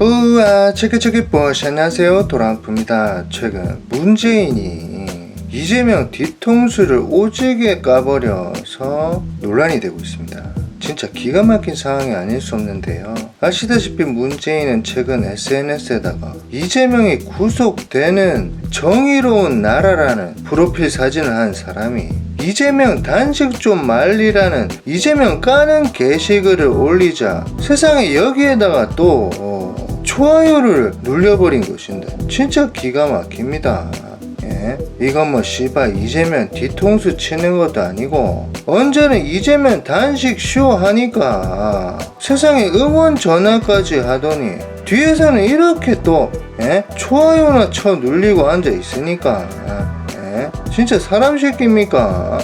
우와 체크체크 버시 안녕하세요. 도란프입니다. 최근 문재인이 이재명 뒤통수를 오지게 까버려서 논란이 되고 있습니다. 진짜 기가 막힌 상황이 아닐 수 없는데요. 아시다시피 문재인은 최근 SNS에다가 이재명이 구속되는 정의로운 나라라는 프로필 사진을 한 사람이 이재명 단식 좀 말리라는 이재명 까는 게시글을 올리자 세상에 여기에다가 또 어, 좋아요를 눌려버린 것인데 진짜 기가 막힙니다. 예? 이건 뭐 씨발 이재명 뒤통수 치는 것도 아니고 언제는 이재명 단식 쇼 하니까 세상에 응원 전화까지 하더니 뒤에서는 이렇게 또 예? 좋아요나 쳐 눌리고 앉아 있으니까 예? 진짜 사람 새끼입니까?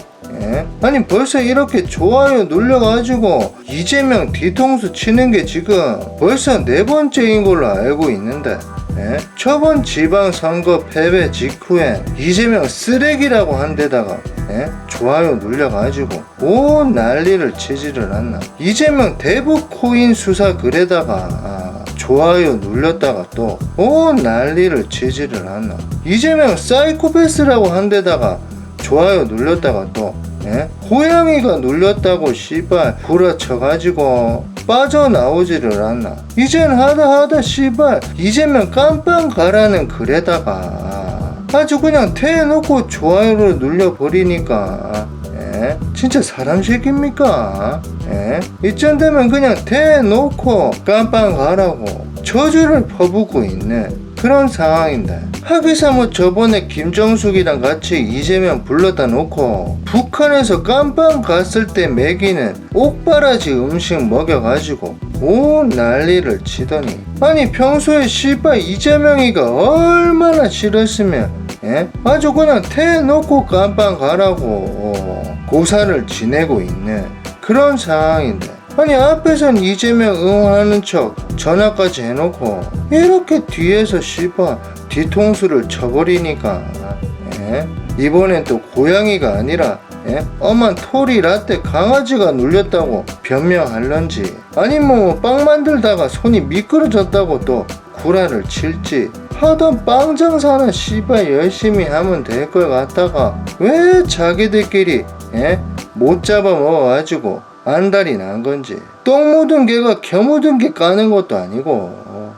예? 아니 벌써 이렇게 좋아요 눌려가지고 이재명 뒤통수 치는 게 지금 벌써 네 번째인 걸로 알고 있는데 예? 저번 지방선거 패배 직후엔 이재명 쓰레기라고 한 데다가 예? 좋아요 눌려가지고 온 난리를 치지를 않나 이재명 대북 코인 수사 글에다가 아, 좋아요 눌렸다가 또 온 난리를 치지를 않나 이재명 사이코패스라고 한 데다가 좋아요 눌렸다가 또 예? 고양이가 눌렸다고 씨발 구라쳐가지고 빠져나오지를 않나 이젠 하다 하다 씨발 이제면 깜빵 가라는 글에다가 아주 그냥 태해놓고 좋아요를 눌려버리니까 예? 진짜 사람 새끼입니까? 예? 이쯤 되면 그냥 대놓고 깜빵 가라고 저주를 퍼붓고 있는 그런 상황인데. 하기사 뭐 저번에 김정숙이랑 같이 이재명 불러다 놓고 북한에서 깜빵 갔을 때 먹이는 옥바라지 음식 먹여가지고 온 난리를 치더니. 아니 평소에 씨발 이재명이가 얼마나 싫었으면 예? 아주 그냥 태놓고 깜빵 가라고 어, 고사를 지내고 있는 그런 상황인데 아니 앞에선 이재명 응원하는 척 전화까지 해놓고 이렇게 뒤에서 씨발 뒤통수를 쳐버리니까 예? 이번엔 또 고양이가 아니라 예? 엄한 토리 라떼 강아지가 눌렸다고 변명할런지 아니 뭐 빵 만들다가 손이 미끄러졌다고 또 구라를 칠지 하던 빵 장사는 씨발 열심히 하면 될걸 갖다가 왜 자기들끼리 예? 못 잡아 먹어가지고 안달이 난 건지 똥 묻은 개가 겨 묻은 개 까는 것도 아니고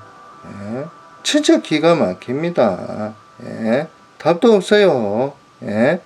예? 진짜 기가 막힙니다 예? 답도 없어요 예?